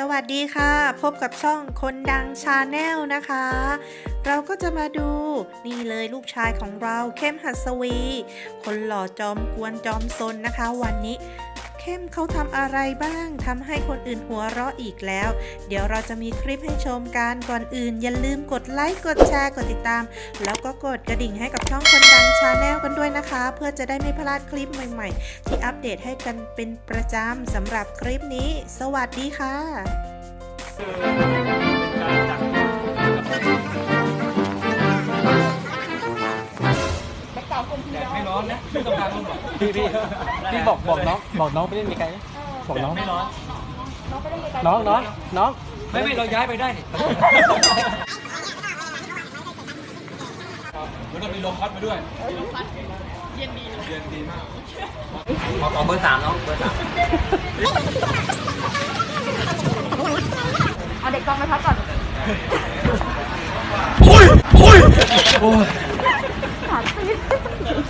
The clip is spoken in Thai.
สวัสดีค่ะ พบกับช่องคนดังชาแนลนะคะ เราก็จะมาดูนี่เลยลูกชายของเราเข้มหัสวี คนหล่อจอมกวนจอมซนนะคะ วันนี้ เข้มเขาทำอะไรบ้างทำให้คนอื่นหัวเราะอีกแล้ว เดี๋ยวเราจะมีคลิปให้ชมกันก่อนอื่น อย่าลืมกดไลค์กดแชร์กดติดตาม แล้วก็กดกระดิ่งให้กับช่องคนดังชาแนลกันด้วยนะคะ เพื่อจะได้ไม่พลาดคลิปใหม่ๆ ที่อัปเดตให้กันเป็นประจำสำหรับคลิปนี้ สวัสดีค่ะ ไม่ร้อนนะไม่ต้องการลมหรอกพี่พี่พี่บอกบอกน้องบอกน้องไปเล่นไกลๆบอกน้อง ไม่ร้อน น้องน้องน้องไม่ไม่เราย้ายไปได้นี่แล้วก็มีลมพัดมาด้วยเย็นดีเย็นดีมากขอขอเบอร์สามน้องเบอร์สามเอาเด็กกองไปพักก่อน